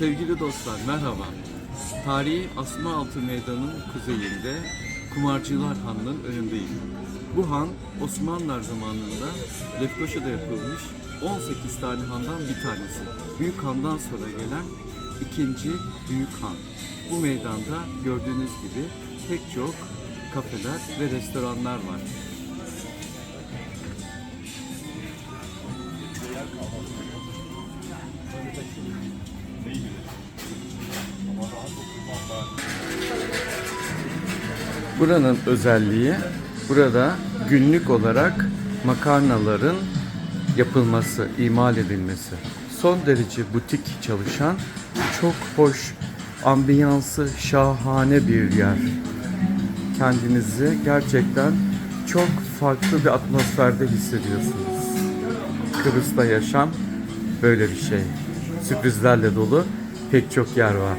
Sevgili dostlar merhaba. Tarihi Asmaaltı Meydanı'nın kuzeyinde Kumarcılar Hanı'nın önündeyim. Bu han Osmanlılar zamanında Lefkoşa'da yapılmış 18 tane handan bir tanesi. Büyük Han'dan sonra gelen ikinci Büyük Han. Bu meydanda gördüğünüz gibi pek çok kafeler ve restoranlar var. Buranın özelliği burada günlük olarak makarnaların yapılması, imal edilmesi. Son derece butik çalışan, çok hoş, ambiyansı şahane bir yer. Kendinizi gerçekten çok farklı bir atmosferde hissediyorsunuz. Kıbrıs'ta yaşam böyle bir şey. Sürprizlerle dolu pek çok yer var.